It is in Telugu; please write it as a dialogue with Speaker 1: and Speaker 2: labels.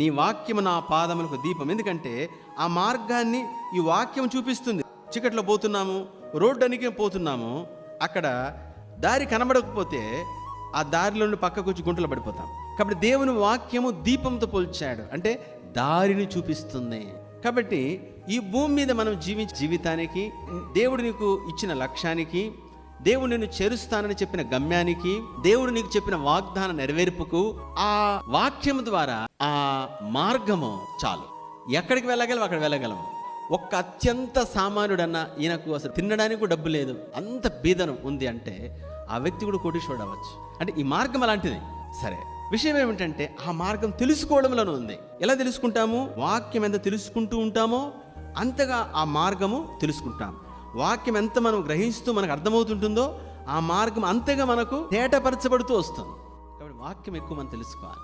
Speaker 1: నీ వాక్యము నా పాదములకు దీపం. ఎందుకంటే ఆ మార్గాన్ని ఈ వాక్యం చూపిస్తుంది. చీకట్లో పోతున్నాము రోడ్డు అనికే పోతున్నాము అక్కడ దారి కనబడకపోతే ఆ దారిలో పక్కకు వచ్చి గుంటలు పడిపోతాం. కాబట్టి దేవుని వాక్యము దీపంతో పోల్చాడు. అంటే దారిని చూపిస్తుంది. కాబట్టి ఈ భూమి మీద మనం జీవించే జీవితానికి దేవుడు నీకు ఇచ్చిన లక్ష్యానికి దేవుడు నిన్ను చేరుస్తానని చెప్పిన గమ్యానికి దేవుడు నీకు చెప్పిన వాగ్దాన నెరవేర్పుకు ఆ వాక్యం ద్వారా ఆ మార్గము చాలు. ఎక్కడికి వెళ్ళగలం అక్కడ వెళ్ళగలము ఒక్క అత్యంత సామాన్యుడన్న ఈయనకు అసలు తినడానికి కూడా డబ్బు లేదు. అంత బీదనం ఉంది అంటే ఆ వ్యక్తి కూడా కోటీశ్వరుడు అవ్వచ్చు. అంటే ఈ మార్గం అలాంటిది. సరే. విషయం ఏమిటంటే ఆ మార్గం తెలుసుకోవడంలోనే ఉంది. ఎలా తెలుసుకుంటాము? వాక్యం ఎంత తెలుసుకుంటూ ఉంటామో అంతగా ఆ మార్గము తెలుసుకుంటాము వాక్యం ఎంత మనం గ్రహిస్తూ మనకు అర్థమవుతుంటుందో ఆ మార్గం అంతగా మనకు తేటపరచబడుతూ వస్తుంది. కాబట్టి వాక్యం ఎక్కువ మనం తెలుసుకోవాలి.